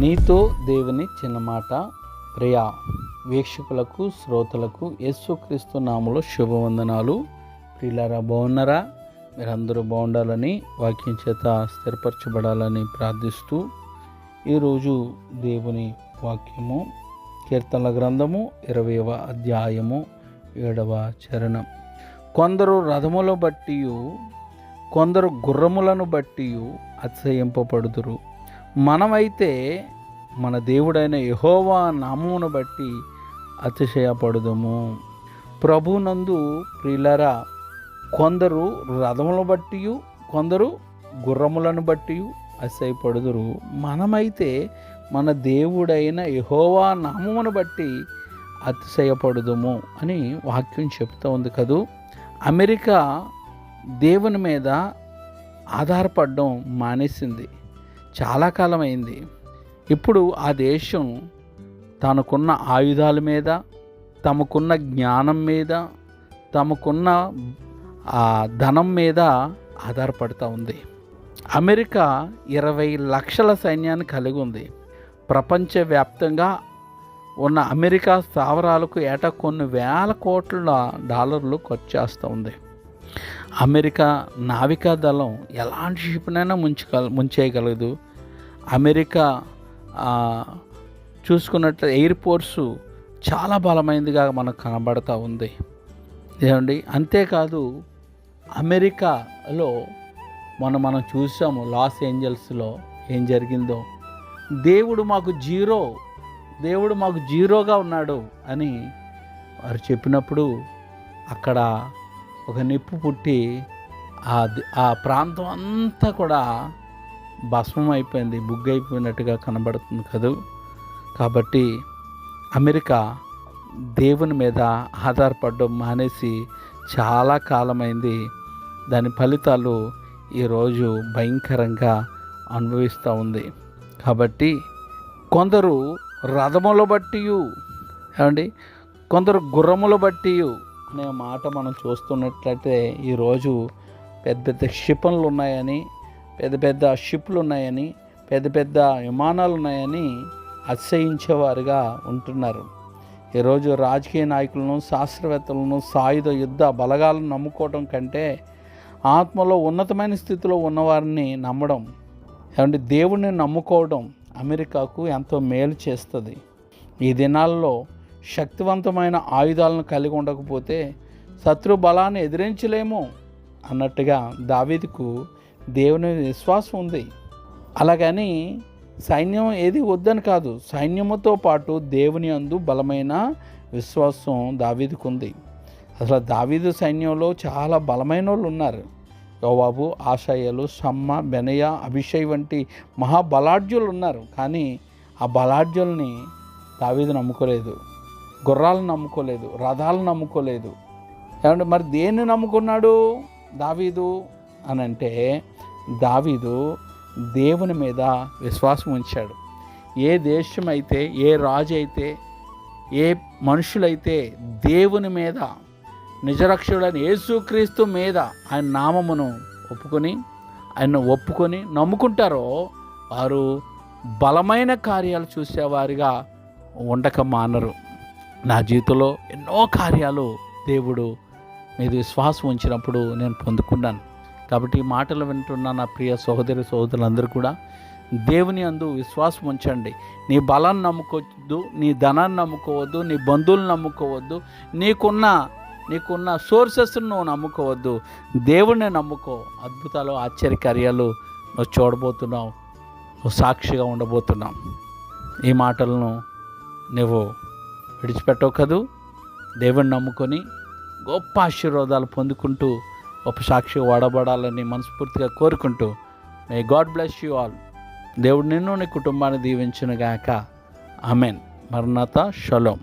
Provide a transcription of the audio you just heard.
నీతో దేవుని చిన్నమాట. ప్రియా వీక్షకులకు శ్రోతలకు యేసుక్రీస్తు నామలో శుభవందనాలు. ప్రియులారా బాగున్నారా? మీరందరూ బాగుండాలని వాక్యం చేత స్థిరపరచబడాలని ప్రార్థిస్తూ ఈరోజు దేవుని వాక్యము కీర్తనల గ్రంథము ఇరవైవ అధ్యాయము ఏడవ చరణం. కొందరు రథముల బట్టి కొందరు గుర్రములను బట్టి అతిశయింపబడుదురు. మనమైతే మన దేవుడైన యహోవా నామమును బట్టి అతిశయపడుదుము. ప్రభునందు ప్రిలరా కొందరు రథములను బట్టి కొందరు గుర్రములను బట్టి అతిశయపడుదురు. మనమైతే మన దేవుడైన యహోవా నామమును బట్టి అతిశయపడుదుము అని వాక్యం చెప్తూ ఉంది కదూ. అమెరికా దేవుని మీద ఆధారపడడం మానేసింది. చాలా కాలం అయింది ఇప్పుడు ఆ దేశం తనకున్న ఆయుధాల మీద తమకున్న జ్ఞానం మీద తమకున్న ధనం మీద ఆధారపడుతూ ఉంది. అమెరికా ఇరవై లక్షల సైన్యాన్ని కలిగి ఉంది. ప్రపంచవ్యాప్తంగా ఉన్న అమెరికా స్థావరాలకు ఏటా కొన్ని వేల కోట్ల డాలర్లు ఖర్చు చేస్తూ ఉంది. అమెరికా నావికా దళం ఎలాంటి షిప్నైనా ముంచగల ముంచేయగలదు. అమెరికా చూసుకున్నట్టు ఎయిర్ ఫోర్సు చాలా బలమైనదిగా మనకు కనబడతా ఉంది. ఏమండి? అంతేకాదు అమెరికాలో మనం మనం చూసాము లాస్ ఏంజల్స్లో ఏం జరిగిందో. దేవుడు మాకు జీరో దేవుడు మాకు జీరోగా ఉన్నాడు అని వారు చెప్పినప్పుడు అక్కడ ఒక నిప్పు పుట్టి ఆ ఆ ప్రాంతం అంతా కూడా భస్మం అయిపోయింది బుగ్గ అయిపోయినట్టుగా కనబడుతుంది కదూ. కాబట్టి అమెరికా దేవుని మీద ఆధారపడడం మానేసి చాలా కాలమైంది. దాని ఫలితాలు ఈరోజు భయంకరంగా అనుభవిస్తూ ఉంది. కాబట్టి కొందరు రథముల బట్టి ఏమండి? కొందరు గుర్రములు బట్టి అనే మాట మనం చూస్తున్నట్లయితే ఈరోజు పెద్ద పెద్ద క్షిపణులు ఉన్నాయని పెద్ద పెద్ద షిప్లు ఉన్నాయని పెద్ద పెద్ద విమానాలు ఉన్నాయని అతిశయించేవారుగా ఉంటున్నారు. ఈరోజు రాజకీయ నాయకులను శాస్త్రవేత్తలను సాయుధ యుద్ధ బలగాలను నమ్ముకోవడం కంటే ఆత్మలో ఉన్నతమైన స్థితిలో ఉన్నవారిని నమ్మడం ఏమంటే దేవుణ్ణి నమ్ముకోవడం అమెరికాకు ఎంతో మేలు చేస్తుంది. ఈ దినాల్లో శక్తివంతమైన ఆయుధాలను కలిగి ఉండకపోతే శత్రు బలాన్ని ఎదిరించలేము అన్నట్టుగా దావీదుకు దేవుని విశ్వాసం ఉంది. అలాగని సైన్యం ఏది వద్దని కాదు సైన్యముతో పాటు దేవుని అందు బలమైన విశ్వాసం దావీదుకు ఉంది అసలు దావీదు సైన్యంలో చాలా బలమైన వాళ్ళు ఉన్నారు. యోబాబు ఆశయ్యలు సమ్మ బెనయ అభిషయ్ వంటి మహాబలాఢ్యులు ఉన్నారు. కానీ ఆ బలాఢ్యుల్ని దావీదు నమ్ముకోలేదు. గుర్రాలను నమ్ముకోలేదు రథాలను నమ్ముకోలేదు. ఏమంటే మరి దేన్ని నమ్ముకున్నాడు దావీదు? అని అంటే దావీదు దేవుని మీద విశ్వాసం ఉంచాడు. ఏ దేశం అయితే ఏ రాజు అయితే ఏ మనుషులైతే దేవుని మీద నిజరక్షుడైన యేసుక్రీస్తు మీద ఆయన నామమును ఒప్పుకొని ఆయన ఒప్పుకొని నమ్ముకుంటారో వారు బలమైన కార్యాలు చూసేవారిగా ఉండక మానరు. నా జీవితంలో ఎన్నో కార్యాలు దేవుడు మీద విశ్వాసం ఉంచినప్పుడు నేను పొందుకున్నాను. కాబట్టి ఈ మాటలు వింటున్న నా ప్రియ సహోదరి సహోదరులందరూ కూడా దేవుని అందు విశ్వాసం ఉంచండి. నీ బలాన్ని నమ్ముకోవద్దు నీ ధనాన్ని నమ్ముకోవద్దు నీ బంధువులను నమ్ముకోవద్దు నీకున్న నీకున్న సోర్సెస్ను నువ్వు నమ్ముకోవద్దు. దేవుణ్ణి నమ్ముకో. అద్భుతాలు ఆశ్చర్యకార్యాలు నువ్వు చూడబోతున్నావు. నువ్వు సాక్షిగా ఉండబోతున్నావు. ఈ మాటలను నువ్వు విడిచిపెట్టవు కదూ దేవుణ్ణి నమ్ముకొని గొప్ప ఆశీర్వాదాలు పొందుకుంటూ గొప్ప సాక్షి వాడబడాలని మనస్ఫూర్తిగా కోరుకుంటూ may God bless you all. దేవుడు నిన్ను నీ కుటుంబాన్ని దీవించినగాక అమెన్ మరణత షలోం